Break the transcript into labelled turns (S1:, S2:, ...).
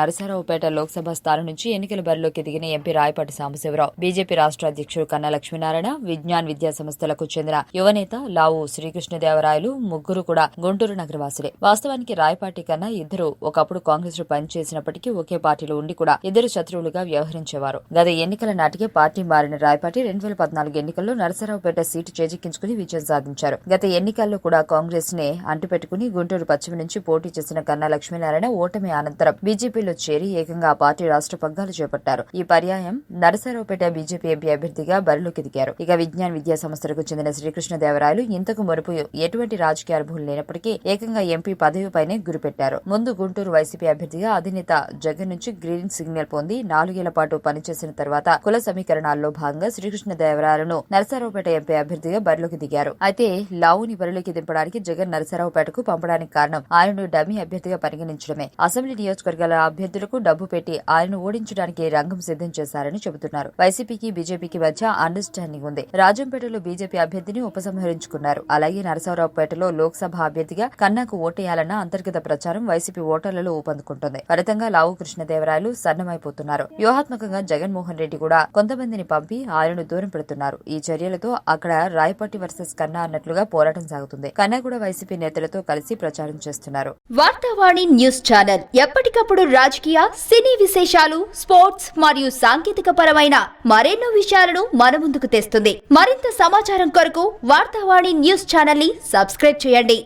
S1: నరసరావుపేట లోక్సభ స్థానం నుంచి ఎన్నికల బరిలోకి దిగిన ఎంపీ రాయపాటి సాంబశివరావు బీజేపీ రాష్ట్ర అధ్యక్షుడు కన్నా లక్ష్మీనారాయణ విజ్ఞాన్ విద్యా సంస్థలకు చెందిన యువనేత లావు శ్రీకృష్ణదేవరాయలు ముగ్గురు కూడా గుంటూరు నగరవాసులే. వాస్తవానికి రాయపాటి కన్నా ఇద్దరు ఒకప్పుడు కాంగ్రెస్లో పనిచేసినప్పటికీ ఒకే పార్టీలో ఉండి కూడా ఇద్దరు శత్రువులుగా వ్యవహరించేవారు. గత ఎన్నికల నాటికే పార్టీ మారిన రాయపాటి రెండు వేల పద్నాలుగు ఎన్నికల్లో నరసరావుపేట సీటు చేజిక్కించుకుని విజయం సాధించారు. గత ఎన్నికల్లో కూడా కాంగ్రెస్ నే అంటుపెట్టుకుని గుంటూరు పశ్చిమ నుంచి పోటీ చేసిన కన్నా లక్ష్మీనారాయణ ఓటమి అనంతరం బీజేపీలో చేరి ఏకంగా ఆ పార్టీ రాష్ట్ర పగ్గాలు చేపట్టారు. ఈ పర్యాయం నరసరావుపేట బీజేపీ ఎంపీ అభ్యర్థిగా బరిలోకి దిగారు. ఇక విజ్ఞాన్ విద్యా సంస్థలకు చెందిన శ్రీకృష్ణదేవరాయలు ఇంతకు మునుపు ఎటువంటి రాజకీయ అనుభవం లేనప్పటికీ ఏకంగా ఎంపీ పదవిపైనే గురిపెట్టారు. ముందు గుంటూరు వైసీపీ అభ్యర్థిగా అధినేత జగన్ నుంచి గ్రీన్ సిగ్నల్ పొంది నాలుగేళ్ళ పాటు పనిచేసిన తర్వాత కుల సమీకరణాల్లో భాగంగా శ్రీకృష్ణదేవరాయలను నరసరావుపేట ఎంపీ అభ్యర్థిగా బరిలోకి దిగారు. అయితే లావుని బరిలోకి దింపడానికి జగన్ నరసరావుపేటకు పంపడానికి కారణం ఆయనను డమ్మీ అభ్యర్థిగా పరిగణించడమే. అసెంబ్లీ నియోజకవర్గాల అభ్యర్థులకు డబ్బు పెట్టి ఆయనను ఓడించడానికి రంగం సిద్ధం చేశారని చెబుతున్నారు. వైసీపీకి బీజేపీకి మధ్య అండర్స్టాండింగ్ ఉంది. రాజంపేటలో బీజేపీ అభ్యర్థిని ఉపసంహరించుకున్నారు. అలాగే నరసరావుపేటలో లోక్సభ అభ్యర్థిగా కన్నాకు ఓటేయాలన్న అంతర్గత ప్రచారం వైసీపీ ఓటర్లలో ఊపందుకుంటుంది. ఫలితంగా లావు కృష్ణదేవరాయలు సన్నమైపోతున్నారు. వ్యూహాత్మకంగా జగన్మోహన్ రెడ్డి కూడా కొంతమందిని పంపి ఆయనను దూరం పెడుతున్నారు. ఈ చర్యలతో అక్కడ రాయపట్టి వర్సెస్ కన్నా అన్నట్లుగా పోరాటం సాగుతుంది. కన్నా కూడా వైసీపీ నేతలతో కలిసి ప్రచారం చేస్తున్నారు.
S2: వార్తావాణి న్యూస్ ఛానల్ ఎప్పటికప్పుడు రాజకీయ సినీ విశేషాలు స్పోర్ట్స్ మరియు సాంకేతిక పరమైన మరెన్నో విషయాలను మన ముందుకు తెస్తుంది. మరింత సమాచారం కొరకు వార్తావాణి న్యూస్ ఛానల్ని సబ్స్క్రైబ్ చేయండి.